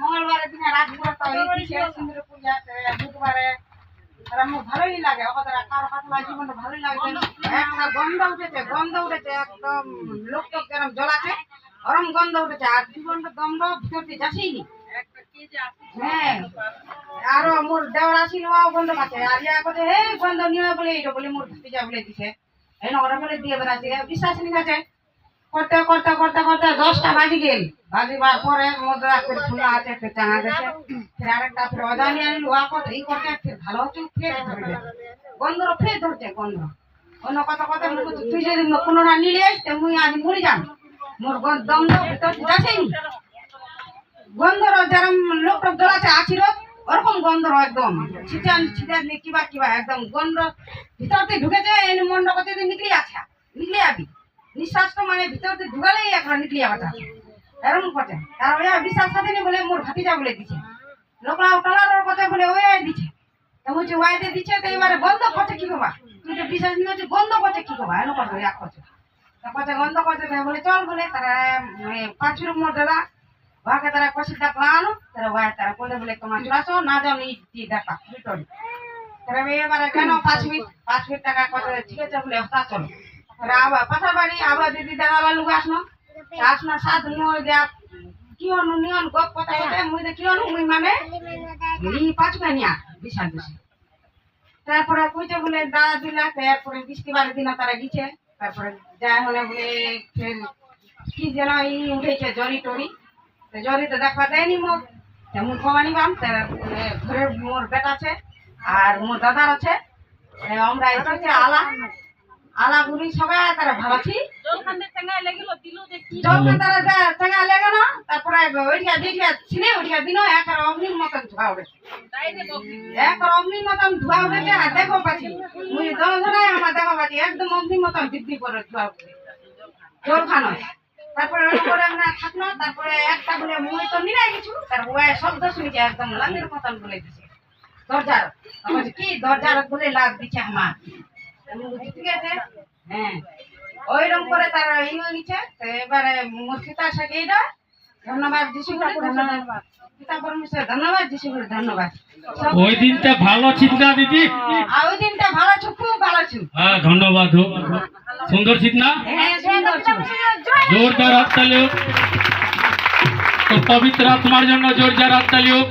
মঙ্গলবারের দিনে রাত তো সুন্দর পূজা বুধবারে। আর আমার ভালোই লাগে ওদের কারও জীবনটা ভালোই লাগে। একটা গন্ধ উঠেছে গন্ধ উঠেছে, একদম লোক টোক জ্বলাছে, ওরম গন্ধ উঠেছে, আর জীবনটা গন্ধ ভিতরতে যাচ্ছেই হ্যাঁ আরও মোর দেওয়ার আসিল ও গন্ধ পাচ্ছে, আর ইয়া হে গন্ধ নিয়ে বলে এইটা বলে বলে দিছে। এই ওরা বলে দিয়ে বেড়াচ্ছে, বিশ্বাস নিয়ে করতে করতে করতে করতে দশটা বাজি গেল। বাজিবার পরে মধ্যে করে খোলা আছে চাঙা গেছে ফের আরেকটা ফের অজানি আনিল ওয়া করতে এই করতে ফের ভালো হচ্ছে, ফের ধরে গেছে গন্ধ ফের ধরছে গন্ধ অন্য কথা কথা তুই যদি কোনো না নিলে আসতে মুই আজ মরে যাম। মোর দম ভিতর যাচ্ছেই গন্ধর যেরকম টোক জ্বলাছে আছিল, ওরকম গন্ধর একদম। ছিটান ছিটান কিবা কিবা, একদম গন্ধ ভিতরতে ঢুকেছে এই মন্ড করতে নিকলি আছে, নিকলি আবি। নিঃশ্বাসটা মানে ভিতরতে ঢুকালেই একবার নিকলি আবাটা এরকম করছে আর ওই বিশ্বাস সাথে বলে মোর ভাতিজা বলে দিছে। লোকরা টলার কথা বলে ওই দিছে। তো বলছে ওয়াই দিয়ে দিচ্ছে তো এবারে বন্ধ করছে কি বাবা তুই তো বিশ্বাস নিয়ে হচ্ছে বন্ধ করছে কি বাবা এরকম করছে এক করছে তারপরে গন্ধ করছে বলে, চল বলে, তারা পাঁচ রুম মোর দাদা ওকে তারা কষি ডাকলা আনো। তারা ওয়া তারা বলে বলে, তোমার চলে আসো, না যাও, নি দেখা ভিতরে তারা এবারে কেন পাঁচ মিনিট পাঁচ মিনিট টাকা কথা, ঠিক আছে, বলে তা চলো মানে? তারপরে কইতে বলে দাদা দিলা তারপরে বৃষ্টিবারের দিন তারা গিয়েছে তারপরে যা হলে বলে কি যেন ই উঠেছে জরি টরি। জরি তো দেখা দেয়নি মুই কমানি এ, ঘরের মোর বেটা আছে আর মোর দাদার আছে। আমরা এসেছি আলা। আলা গুলি সবাই তারা ভালো আছি যখন তারা টাকা লেগে না তারপরে ওইটা যেটা ছিলে ওইটা দিন এক আর অগ্নির মতন ধোয়া উঠেছে। এক আর অগ্নির মতন ধোয়া উঠেছে আর দেখো পাচ্ছি মুই দল ধরাই আমার দেখো পাচ্ছি একদম অগ্নির মতন বৃদ্ধি করে ধোয়া উঠেছে। জোর খানো তারপরে ওই করে আমরা থাকল তারপরে একটা বলে মুই তো নিরাই কিছু তার ওয়াই শব্দ শুনেছে একদম লাঙ্গের মতন বলে দিছে। দরজার কি দরজার বলে লাগ দিচ্ছে আমার? হ্যাঁ। ওইরকম করে তারা এই হয়ে তো এবারে মোর সীতা সাথে এইটা ধন্যবাদ। ধন্যবাদ ধন্যবাদ। ওই দিনটা ভালো না দিদি? আর ওই দিনটা ভালো আছো খুব ভালো আছো হ্যাঁ ধন্যবাদ হোক। সুন্দর ছিল না? হ্যাঁ সুন্দর। জোরদার হাততালি হোক। পবিত্র আত্মার জন্য জোরদার হাততালি হোক।